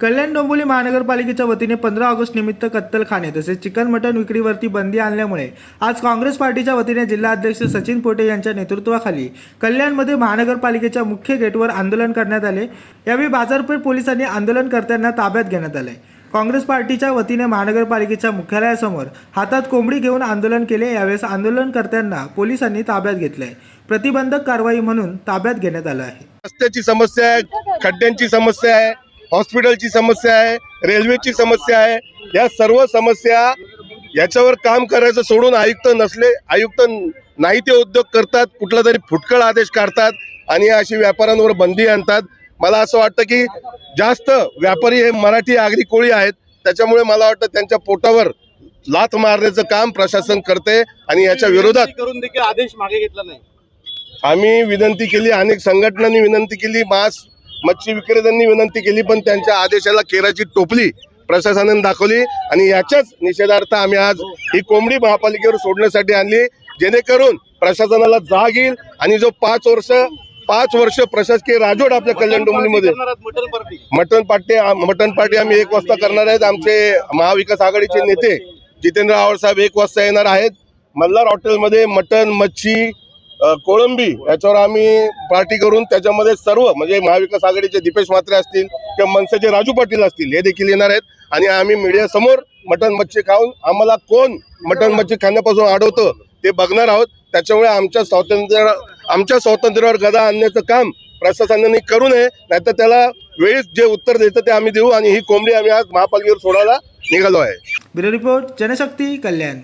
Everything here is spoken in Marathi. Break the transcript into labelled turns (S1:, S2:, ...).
S1: कल्याण डोंबिवली महानगरपालिकेच्या वतीने पंधरा ऑगस्ट निमित्त कत्तलखाने तसेच चिकन मटण विक्रीवरती बंदी आणल्यामुळे आज काँग्रेस पार्टीच्या वतीने जिल्हाध्यक्ष सचिन पोटे यांच्या नेतृत्वाखाली कल्याणमध्ये महानगरपालिकेच्या मुख्य गेटवर आंदोलन करण्यात आले. यावेळी बाजारपेठ पोलिसांनी आंदोलनकर्त्यांना ताब्यात घेण्यात आले. काँग्रेस पार्टीच्या वतीने महानगरपालिकेच्या मुख्यालयासमोर हातात कोंबडी घेऊन आंदोलन केले. यावेळेस आंदोलनकर्त्यांना पोलिसांनी ताब्यात घेतलंय. प्रतिबंधक कारवाई म्हणून ताब्यात घेण्यात आलं आहे.
S2: रस्त्याची समस्या आहे खड्ड्यांची समस्या आहे. हॉस्पिटलची समस्या आहे रेल्वेची समस्या आहे या सर्व समस्या याच्यावर काम करायचं सोडून आयुक्त नसले आयुक्त नाही ते उद्योग करतात कुठला तरी फुटकळ आदेश काढतात आणि अशी व्यापाऱ्यांवर बंदी आणतात. मला असं वाटतं की जास्त व्यापारी हे मराठी आगरी कोळी आहेत त्याच्यामुळे मला वाटतं त्यांच्या पोटावर लाथ मारण्याचं काम प्रशासन करते आणि याच्या विरोधात
S3: करून देखील आदेश मागे घेतला नाही.
S2: आम्ही विनंती केली अनेक संघटनांनी विनंती केली मांस मच्छी विक्रेत्यांनी विनंती केली पण त्यांच्या आदेशाला केराची टोपली प्रशासनाने दाखवली आणि याच्याच निषेधार्थ आम्ही आज ही कोंबडी महापालिकेवर सोडण्यासाठी आणली जेणेकरून प्रशासनाला जाग येईल आणि जो पाच वर्ष पाच वर्ष प्रशासकीय राजवट आपल्या कल्याण डोंबिवलीमध्ये
S3: मटन पार्टी.
S2: मटन पार्टी आम्ही एक वाजता करणार आहेत. आमचे महाविकास आघाडीचे नेते जितेंद्र आव्हाड साहेब एक वाजता येणार आहेत. मल्हार हॉटेलमध्ये मटन मच्छी कोळंबी याच्यावर आम्ही पार्टी करून त्याच्यामध्ये सर्व म्हणजे महाविकास आघाडीचे दीपेश मात्रे असतील किंवा मनसेचे राजू पाटील असतील हे देखील येणार आहेत. आणि आम्ही मीडिया समोर मटन मच्छी खाऊन आम्हाला कोण मटन मच्छी खाण्यापासून अडवतं ते बघणार आहोत. त्याच्यामुळे आमच्या स्वातंत्र्या आमच्या स्वातंत्र्यावर गदा आणण्याचं काम प्रशासनाने करू नये नाहीतर त्याला वेळीच जे उत्तर देतं ते आम्ही देऊ आणि ही कोंबडी आम्ही आज महापालिकेवर सोडायला निघालो आहे.
S1: Bureau report Janashakti Kalyan.